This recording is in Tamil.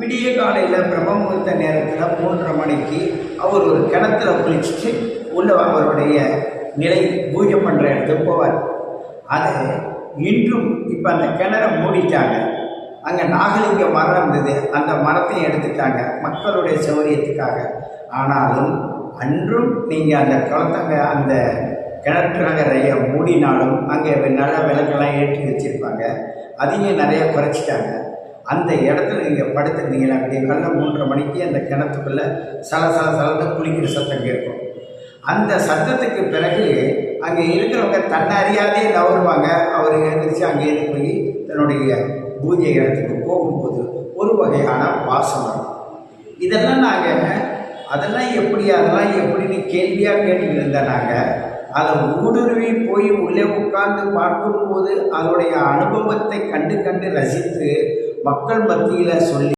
விடிய காலையில் பிரம்மமுகூர்த்த நேரத்தில் மூன்றரை மணிக்கு அவர் ஒரு கிணத்துல குளிச்சுட்டு உள்ள அவருடைய நிலை பூஜை பண்ணுற இடத்துக்கு போவார். அது இன்றும் இப்போ அந்த கிணறை மூடிட்டாங்க. அங்கே நாகலிங்க மரம் இருந்தது. அந்த மரத்தையும் எடுத்துட்டாங்க மக்களுடைய சௌகரியத்துக்காக ஆனாலும் அன்றும் நீங்கள் அந்த குளத்தங்க அந்த கிணற்றுநகரைய மூடினாலும் அங்கே நல்ல விளக்கெல்லாம் ஏற்றி வச்சுருப்பாங்க. அதையும் நிறைய குறைச்சிட்டாங்க. அந்த இடத்துல நீங்கள் படுத்துருந்தீங்கன்னா விடிய காலைல மூன்றரை மணிக்கு அந்த கிணத்துக்குள்ளே சல சல சலத்தை குளிக்கிற சத்தம் கேட்கும். அந்த சத்தத்துக்கு பிறகு அங்கே இருக்கிறவங்க தன்னை அறியாதே நவருவாங்க. அவர் எழுந்திரிச்சு அங்கேருந்து போய் தன்னுடைய பூஜை இடத்துக்கு போகும்போது ஒரு வகையான வாசம் வரும். இதெல்லாம் நாங்கள் அதெல்லாம் எப்படி அதெல்லாம் எப்படின்னு கேள்வியாக கேட்டுக்கிட்டு இருந்தேன் நாங்கள் அதை ஊடுருவி போய் உள்ளே உட்கார்ந்து பார்க்கும்போது அதனுடைய அனுபவத்தை கண்டு கண்டு ரசித்து மக்கள் மத்தியில் சொல்லி